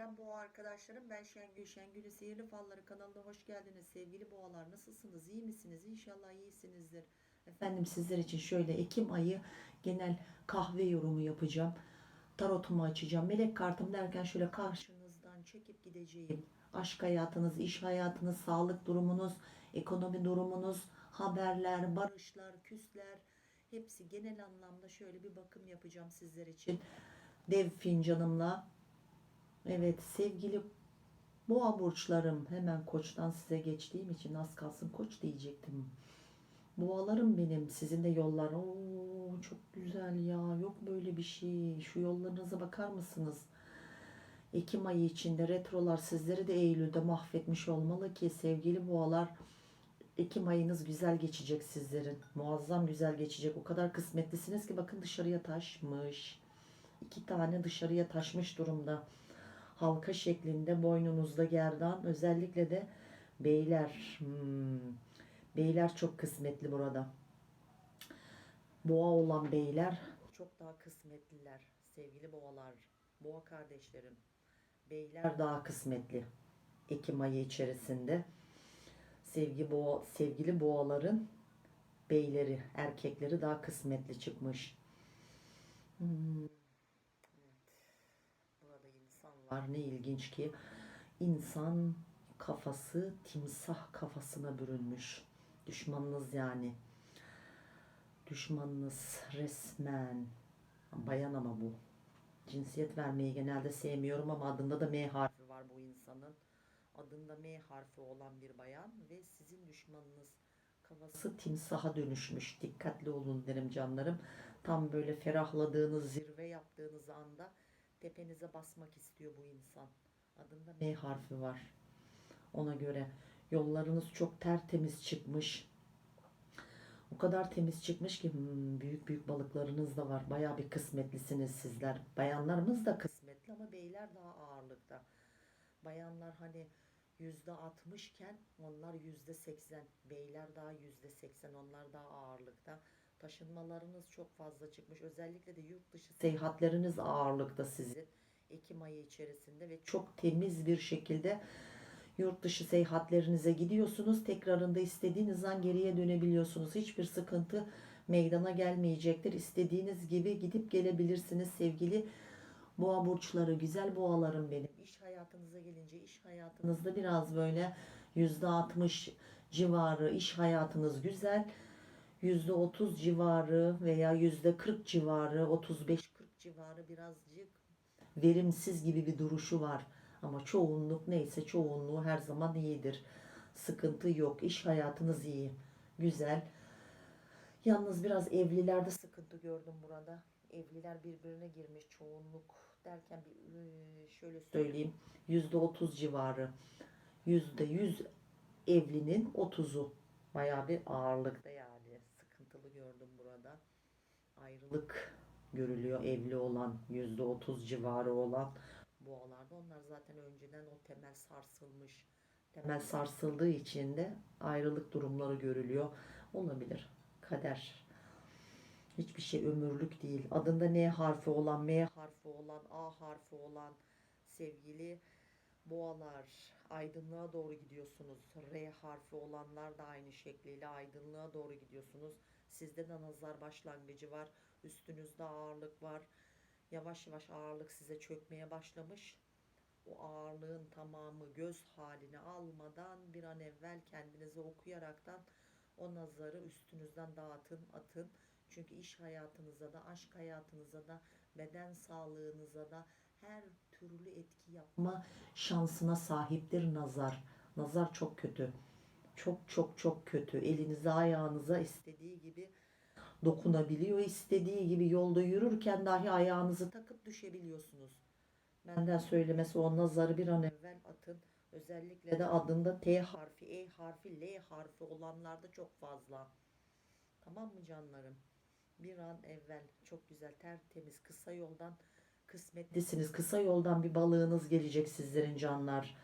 Selam boğa arkadaşlarım. Ben Şengül. Şengül'ün Sihirli Falları kanalına hoş geldiniz. Sevgili boğalar nasılsınız? İyi misiniz? İnşallah iyisinizdir. Efendim sizler için şöyle Ekim ayı genel kahve yorumu yapacağım. Tarotumu açacağım. Melek kartım derken şöyle karşınızdan çekip gideceğim. Aşk hayatınız, iş hayatınız, sağlık durumunuz, ekonomi durumunuz, haberler, barışlar, küsler hepsi genel anlamda şöyle bir bakım yapacağım sizler için. Dev fincanımla Evet sevgili boğa burçlarım hemen koçtan size geçtiğim için az kalsın koç diyecektim. Boğalarım benim sizin de yollar Oo, çok güzel ya yok böyle bir şey şu yollarınıza bakar mısınız? Ekim ayı içinde retrolar sizleri de Eylül'de mahvetmiş olmalı ki sevgili boğalar Ekim ayınız güzel geçecek sizlerin. Muazzam güzel geçecek. O kadar kısmetlisiniz ki bakın dışarıya taşmış. İki tane dışarıya taşmış durumda halka şeklinde boynunuzda gerdan özellikle de beyler. Hmm, beyler çok kısmetli burada. Boğa olan beyler çok daha kısmetliler sevgili boğalar boğa kardeşlerim. Beyler daha kısmetli Ekim ayı içerisinde. Sevgi boğa, sevgili boğaların beyleri erkekleri daha kısmetli çıkmış. Hmm. Var. Ne ilginç ki insan kafası timsah kafasına bürünmüş. Düşmanınız yani. Düşmanınız resmen. Bayan ama bu. Cinsiyet vermeyi genelde sevmiyorum ama adında da M harfi var bu insanın. Adında M harfi olan bir bayan ve sizin düşmanınız kafası timsaha dönüşmüş. Dikkatli olun derim canlarım. Tam böyle ferahladığınız, zirve yaptığınız anda tepenize basmak istiyor bu insan. Adında M harfi var. Ona göre yollarınız çok tertemiz çıkmış. O kadar temiz çıkmış ki hmm, büyük büyük balıklarınız da var. Bayağı bir kısmetlisiniz sizler. Bayanlarımız da kısmetli ama beyler daha ağırlıkta. Bayanlar hani yüzde altmış iken onlar yüzde seksen. Beyler daha yüzde seksen. Onlar daha ağırlıkta. Taşınmalarınız çok fazla çıkmış. Özellikle de yurt dışı seyahatleriniz ağırlıkta sizin. Ekim ayı içerisinde ve çok temiz bir şekilde yurt dışı seyahatlerinize gidiyorsunuz. Tekrarında istediğiniz an geriye dönebiliyorsunuz. Hiçbir sıkıntı meydana gelmeyecektir. İstediğiniz gibi gidip gelebilirsiniz sevgili boğa burçları, güzel boğalarım benim. İş hayatınıza gelince iş hayatınızda biraz böyle %60 civarı iş hayatınız güzel. %30 civarı veya %40 civarı, 35-40 civarı birazcık verimsiz gibi bir duruşu var. Ama çoğunluk neyse çoğunluğu her zaman iyidir. Sıkıntı yok. İş hayatınız iyi. Güzel. Yalnız biraz evlilerde sıkıntı gördüm burada. Evliler birbirine girmiş çoğunluk derken bir e, şöyle söyleyeyim. Yüzde otuz civarı. Yüzde yüz evlinin otuzu. Bayağı bir ağırlıkta yani. Sıkıntılı gördüm burada. Ayrılık görülüyor evli olan yüzde otuz civarı olan boğalarda. Onlar zaten önceden o temel sarsılmış. Temel sarsıldığı için de ayrılık durumları görülüyor. Olabilir. Kader. Hiçbir şey ömürlük değil. Adında N harfi olan, M harfi olan, A harfi olan sevgili boğalar aydınlığa doğru gidiyorsunuz. R harfi olanlar da aynı şekliyle aydınlığa doğru gidiyorsunuz. Sizde de nazar başlangıcı var. Üstünüzde ağırlık var. Yavaş yavaş ağırlık size çökmeye başlamış. O ağırlığın tamamı göz halini almadan bir an evvel kendinize okuyaraktan o nazarı üstünüzden dağıtın, atın. Çünkü iş hayatınıza da, aşk hayatınıza da, beden sağlığınıza da her türlü etki yapma şansına sahiptir nazar. Nazar çok kötü. Çok çok çok kötü. Elinize ayağınıza istediği gibi dokunabiliyor. istediği gibi yolda yürürken dahi ayağınızı takıp düşebiliyorsunuz. Benden söylemesi o nazarı bir an evvel atın. Özellikle de adında T harfi, E harfi, L harfi olanlarda çok fazla. Tamam mı canlarım? Bir an evvel çok güzel tertemiz kısa yoldan kısmetlisiniz. Kısa yoldan bir balığınız gelecek sizlerin canlar.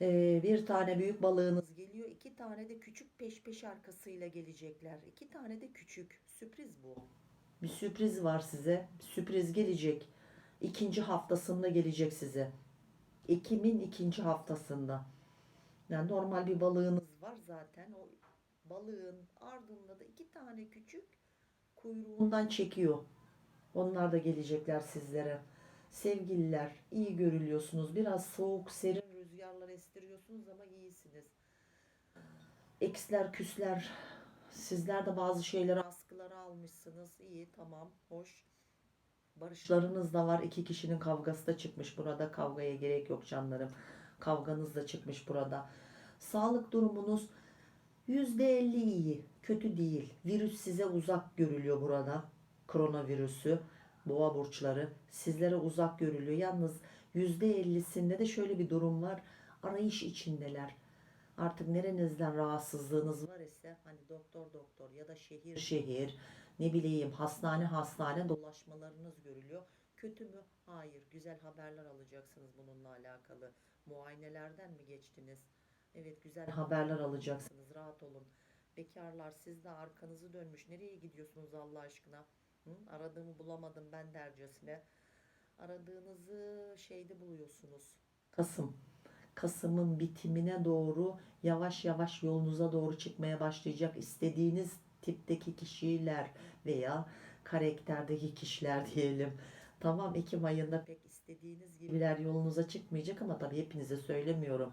Ee, bir tane büyük balığınız geliyor. iki tane de küçük peş peş arkasıyla gelecekler. İki tane de küçük. Sürpriz bu. Bir sürpriz var size. Bir sürpriz gelecek. ikinci haftasında gelecek size. Ekim'in ikinci haftasında. Yani normal bir balığınız var zaten. O balığın ardında da iki tane küçük kuyruğundan çekiyor. Onlar da gelecekler sizlere. Sevgililer iyi görülüyorsunuz. Biraz soğuk serin rüzgarlar estiriyorsunuz ama iyisiniz. Eksler küsler sizler de bazı şeyleri askılara almışsınız. İyi tamam hoş. Barışlarınız da var. İki kişinin kavgası da çıkmış burada. Kavgaya gerek yok canlarım. Kavganız da çıkmış burada. Sağlık durumunuz %50 iyi. Kötü değil. Virüs size uzak görülüyor burada. Koronavirüsü, boğa burçları sizlere uzak görülüyor. Yalnız %50'sinde de şöyle bir durum var. Arayış içindeler. Artık nerenizden rahatsızlığınız var ise hani doktor doktor ya da şehir şehir ne bileyim hastane hastane dolaşmalarınız görülüyor. Kötü mü? Hayır. Güzel haberler alacaksınız bununla alakalı. Muayenelerden mi geçtiniz? Evet güzel haberler alacaksınız. Rahat olun. Bekarlar siz de arkanızı dönmüş. Nereye gidiyorsunuz Allah aşkına? Hı? Aradığımı bulamadım ben dercesine. Aradığınızı şeyde buluyorsunuz. Kasım. Kasım'ın bitimine doğru yavaş yavaş yolunuza doğru çıkmaya başlayacak istediğiniz tipteki kişiler veya karakterdeki kişiler diyelim. Tamam Ekim ayında pek istediğiniz gibiler yolunuza çıkmayacak ama tabii hepinize söylemiyorum.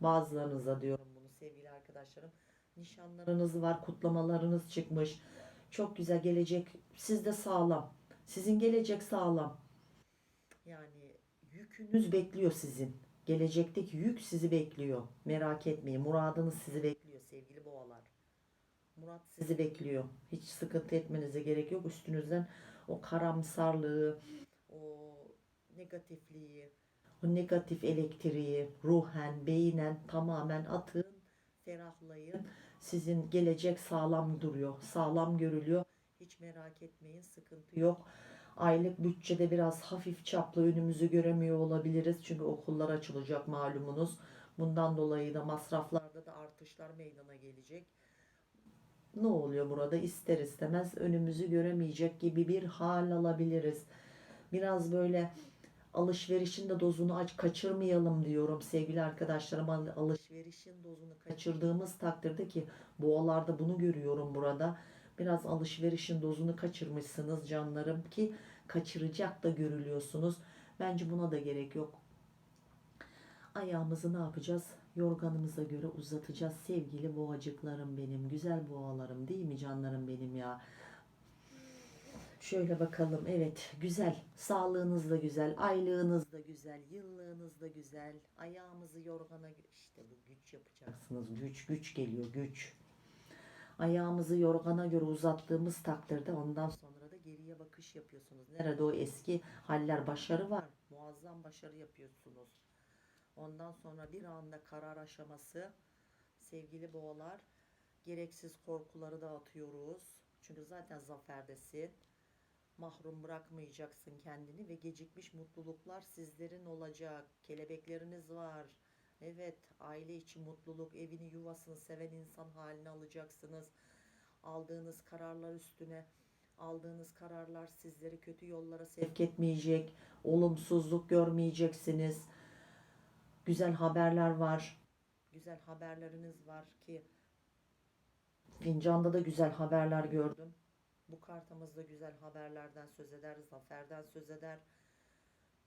Bazılarınıza diyorum bunu sevgili arkadaşlarım. Nişanlarınız var, kutlamalarınız çıkmış. Çok güzel gelecek. Sizde sağlam. Sizin gelecek sağlam. Yani yükünüz bekliyor sizin. Gelecekteki yük sizi bekliyor. Merak etmeyin. Muradınız sizi bekliyor sevgili boğalar. Murat sizi bekliyor. Hiç sıkıntı etmenize gerek yok. Üstünüzden o karamsarlığı, o negatifliği, o negatif elektriği ruhen, beynen tamamen atın, ferahlayın. Sizin gelecek sağlam duruyor, sağlam görülüyor. Hiç merak etmeyin, sıkıntı yok. Aylık bütçede biraz hafif çaplı önümüzü göremiyor olabiliriz. Çünkü okullar açılacak malumunuz. Bundan dolayı da masraflarda da artışlar meydana gelecek. Ne oluyor burada? İster istemez önümüzü göremeyecek gibi bir hal alabiliriz. Biraz böyle alışverişin de dozunu aç kaçırmayalım diyorum sevgili arkadaşlarım. Al- Alışverişin dozunu kaçırdığımız takdirde ki boğalarda bunu görüyorum burada. Biraz alışverişin dozunu kaçırmışsınız canlarım ki kaçıracak da görülüyorsunuz. Bence buna da gerek yok. Ayağımızı ne yapacağız? Yorganımıza göre uzatacağız sevgili boğacıklarım benim. Güzel boğalarım değil mi canlarım benim ya? Şöyle bakalım. Evet, güzel. Sağlığınız da güzel, aylığınız da güzel, yıllığınız da güzel. Ayağımızı yorgana işte bu güç yapacaksınız. Güç güç geliyor, güç. Ayağımızı yorgana göre uzattığımız takdirde ondan sonra da geriye bakış yapıyorsunuz. Nerede o eski haller, başarı var. Muazzam başarı yapıyorsunuz. Ondan sonra bir anda karar aşaması sevgili boğalar gereksiz korkuları da atıyoruz. Çünkü zaten zaferdesin. Mahrum bırakmayacaksın kendini ve gecikmiş mutluluklar sizlerin olacak. Kelebekleriniz var. Evet, aile içi mutluluk, evini, yuvasını seven insan haline alacaksınız. Aldığınız kararlar üstüne aldığınız kararlar sizleri kötü yollara sevk etmeyecek. Olumsuzluk görmeyeceksiniz. Güzel haberler var. Güzel haberleriniz var ki Fincanda da güzel haberler gördüm. Bu kartımızda güzel haberlerden söz eder, zaferden söz eder.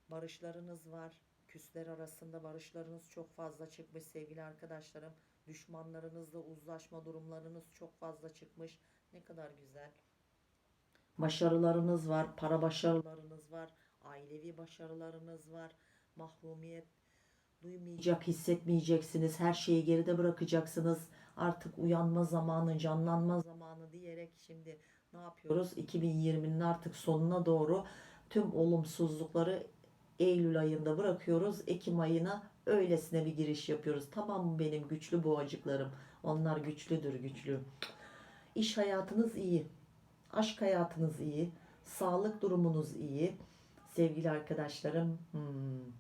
Barışlarınız var. Küsler arasında barışlarınız çok fazla çıkmış sevgili arkadaşlarım. Düşmanlarınızla uzlaşma durumlarınız çok fazla çıkmış. Ne kadar güzel. Başarılarınız var, para başarılarınız var, ailevi başarılarınız var. Mahrumiyet duymayacak, hissetmeyeceksiniz. Her şeyi geride bırakacaksınız. Artık uyanma zamanı, canlanma zamanı diyerek şimdi ne yapıyoruz? 2020'nin artık sonuna doğru tüm olumsuzlukları Eylül ayında bırakıyoruz. Ekim ayına öylesine bir giriş yapıyoruz. Tamam benim güçlü boğacıklarım? Onlar güçlüdür, güçlü. İş hayatınız iyi. Aşk hayatınız iyi. Sağlık durumunuz iyi. Sevgili arkadaşlarım, hmm,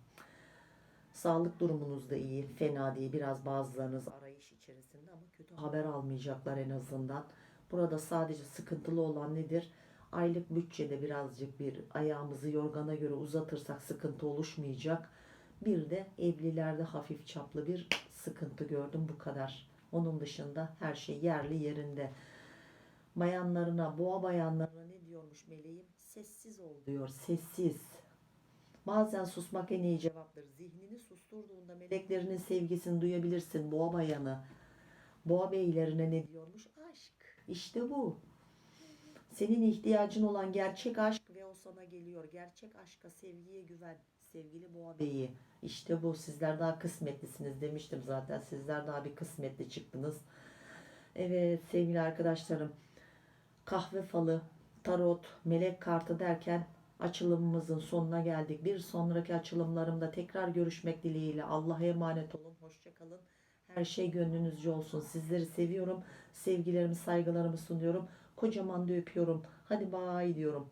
Sağlık durumunuz da iyi, fena değil. Biraz bazılarınız arayış içerisinde ama kötü haber almayacaklar en azından. Burada sadece sıkıntılı olan nedir? Aylık bütçede birazcık bir ayağımızı yorgana göre uzatırsak sıkıntı oluşmayacak. Bir de evlilerde hafif çaplı bir sıkıntı gördüm bu kadar. Onun dışında her şey yerli yerinde. Bayanlarına, boğa bayanlarına ne diyormuş meleğim? Sessiz ol diyor, sessiz. Bazen susmak en iyi cevaptır. Zihnini susturduğunda meleklerinin sevgisini duyabilirsin boğa bayanı. Boğa beylerine ne diyormuş? Aşk. İşte bu. Senin ihtiyacın olan gerçek aşk ve o sana geliyor. Gerçek aşka, sevgiye güven. Sevgili boğa beyi. İşte bu. Sizler daha kısmetlisiniz demiştim zaten. Sizler daha bir kısmetli çıktınız. Evet sevgili arkadaşlarım. Kahve falı, tarot, melek kartı derken açılımımızın sonuna geldik. Bir sonraki açılımlarımda tekrar görüşmek dileğiyle. Allah'a emanet olun. Hoşçakalın. Her şey gönlünüzce olsun. Sizleri seviyorum. Sevgilerimi, saygılarımı sunuyorum. Kocaman da öpüyorum. Hadi bay diyorum.